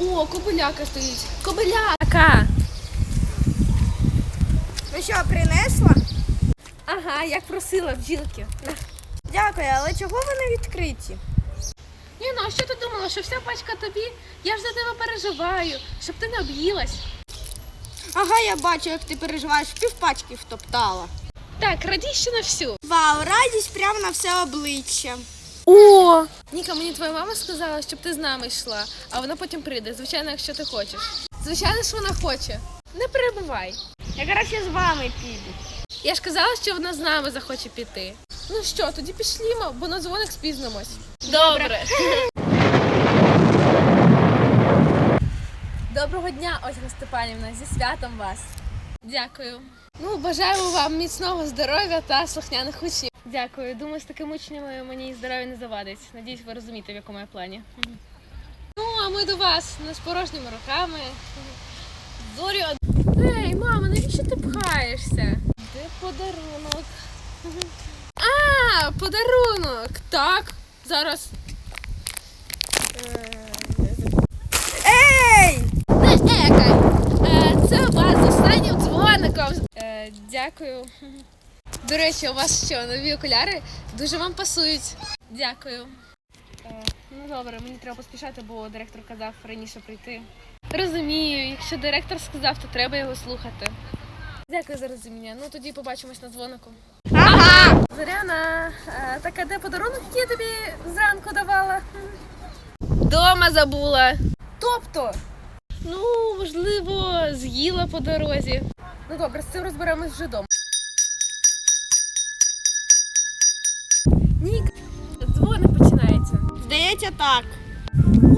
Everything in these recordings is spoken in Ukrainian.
О, кобиляка стоїть. Кобиляка! Ну що, принесла? Ага, як просила бджілки. Дякую, але чого вони відкриті? Ні, ну а що ти думала, що вся пачка тобі? Я ж за тебе переживаю, щоб ти не об'їлась. Ага, я бачу, як ти переживаєш, півпачки втоптала. Так, радій ще на всю. Вау, радість прямо на все обличчя. О! Ніка, мені твоя мама сказала, щоб ти з нами йшла, а вона потім прийде, звичайно, якщо ти хочеш. Звичайно, що вона хоче. Не перебувай. Я краще з вами піду. Я ж казала, що вона з нами захоче піти. Ну що, тоді пішлімо, бо на дзвоник спізнимось. Добре. Доброго дня, Ольга Степанівна, зі святом вас. Дякую. Ну, бажаємо вам міцного здоров'я та слухняних учнів. Дякую. Думаю, з такими учнями мені і здоров'я не завадить. Надіюсь, ви розумієте, в якому я плані. Ну, а ми до вас не з порожніми руками. Зорю. Ей, мама, навіщо ти пхаєшся? Де подарунок? А, подарунок! Так, зараз. Е, Ей! Не екай! Е, Це у вас останнім дзвоником. Е, Дякую. До речі, у вас що, нові окуляри? Дуже вам пасують. Дякую. Е, Ну добре, мені треба поспішати, бо директор казав раніше прийти. Розумію, якщо директор сказав, то треба його слухати. Дякую за розуміння. Ну тоді побачимось на дзвонику. Ага! Зоряна, е, так а де подарунок, який я тобі зранку давала? Дома забула. Тобто? Ну, можливо, з'їла по дорозі. Ну добре, з цим розберемось вже вдома. Здається, так.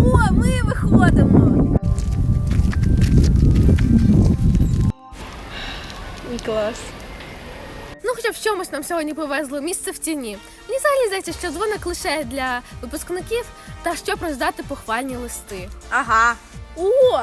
О, ми виходимо. Клас. Ну, хоча б в чомусь нам сьогодні повезло місце в тіні. Мені взагалі здається, що дзвоник лише для випускників та щоб роздати похвальні листи. Ага. О!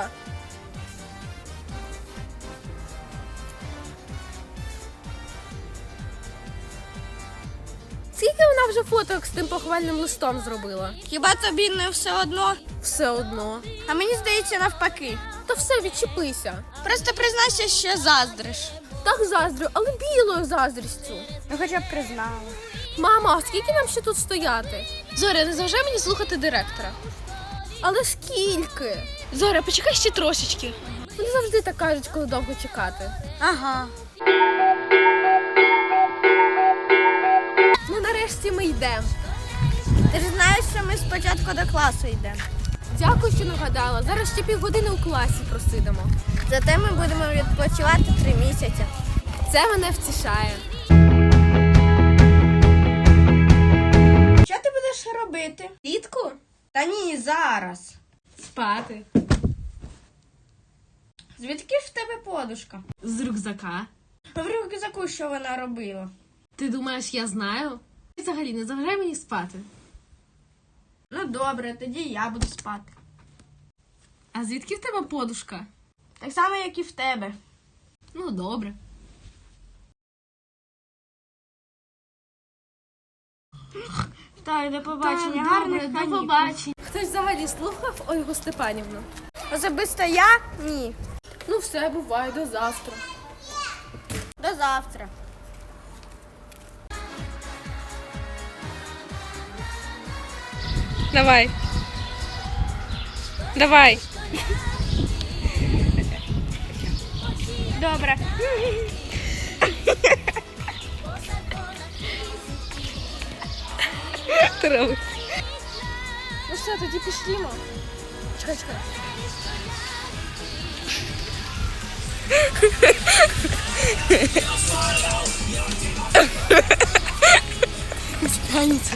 Скільки вона вже фоток з тим похвальним листом зробила? Хіба тобі не все одно? Все одно. А мені здається навпаки. Та все, відчепися. Просто признайся, що заздриш. Так заздрю, але білою заздрістю. Ну хоча б признала. Мама, а скільки нам ще тут стояти? Зоря, не заважай мені слухати директора. Але скільки? Зоря, почекай ще трошечки. Вони завжди так кажуть, коли довго чекати. Ага. Нарешті ми йдемо. Ти ж знаєш, що ми спочатку до класу йдемо. Дякую, що нагадала. Зараз ще півгодини у класі просидимо. Зате ми будемо відпочивати три місяці. Це мене втішає. Що ти будеш робити? Дітку? Та ні, зараз. Спати. Звідки в тебе подушка? З рюкзака. В рюкзаку, що вона робила? Ти думаєш, я знаю? Взагалі не заважай мені спати. Ну добре, тоді я буду спати. А звідки в тебе подушка? Так само, як і в тебе. Ну, добре. Так, до побачення. Так, Гарних добре, до канікул. побачення. Хтось взагалі слухав Ольгу Степанівну? Особисто я? Ні. Ну все, буває, до завтра. До завтра. Давай. Давай. Добре. Травы. Ну все, тоді пішлімо. Чекай, чекай. Спрянется.